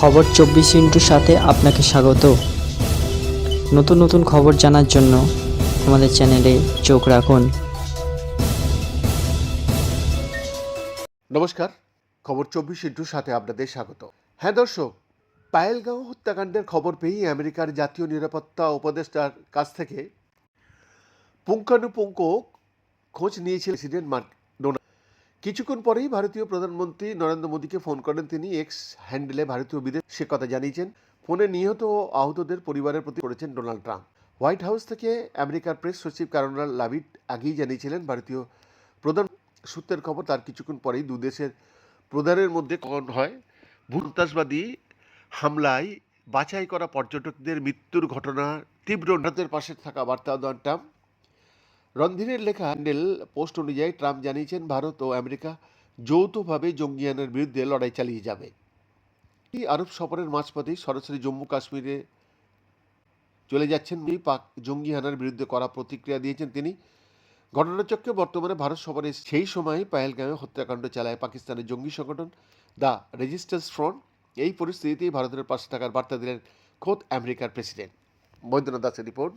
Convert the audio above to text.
খবর চব্বিশ ইন্টুর সাথে আপনাকে স্বাগত। নতুন নতুন খবর জানার জন্য আমাদের চ্যানেলে চোখ রাখুন। নমস্কার, খবর চব্বিশ ইন্টুর সাথে আপনাদের স্বাগত। হ্যাঁ দর্শক, পায়েলগাঁও হত্যাকাণ্ডের খবর পেয়েই আমেরিকার জাতীয় নিরাপত্তা উপদেষ্টার কাছ থেকে পুঙ্খানুপুঙ্খ খোঁজ নিয়েছিল প্রেসিডেন্ট ডোনাল্ড। কিছুক্ষণ পরেই ভারতীয় প্রধানমন্ত্রী নরেন্দ্র মোদীকে ফোন করেন। তিনি এক্স হ্যান্ডেলে ভারতীয় বিদেশ সে কথা জানিয়েছেন। ফোনে নিহত ও আহতদের পরিবারের প্রতি করেছেন ডোনাল্ড ট্রাম্প। হোয়াইট হাউস থেকে আমেরিকার প্রেস সচিব কারোনাল লাভিট আগেই জানিয়েছিলেন, ভারতীয় প্রধান সূত্রের খবর, তার কিছুক্ষণ পরেই দু দেশের প্রধানের মধ্যে কখন হয়। ভূতাসবাদী হামলায় বাছাই করা পর্যটকদের মৃত্যুর ঘটনা, তীব্র নাতের পাশে থাকা বার্তা দেন ট্রাম্প। রণধীরের লেখা হ্যান্ডেল পোস্ট অনুযায়ী ট্রাম্প জানিয়েছেন, ভারত ও আমেরিকা যৌথভাবে জঙ্গিয়ানের বিরুদ্ধে লড়াই চালিয়ে যাবে। এই আরব সফরের মাঝপথেই সরাসরি জম্মু কাশ্মীরে চলে যাচ্ছেন পাক জঙ্গি হানার বিরুদ্ধে করা প্রতিক্রিয়া দিয়েছেন তিনি। ঘটনাচক্রে বর্তমানে ভারত সফরে সেই সময় পায়েলগামে হত্যাকাণ্ড চালায় পাকিস্তানের জঙ্গি সংগঠন দ্য রেজিস্ট্যান্স ফ্রন্ট। এই পরিস্থিতিতেই ভারতের পাশে থাকার বার্তা দিলেন খোদ আমেরিকার প্রেসিডেন্ট। বৈদ্যনাথ দাসের রিপোর্ট।